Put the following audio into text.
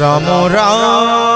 Ram Ram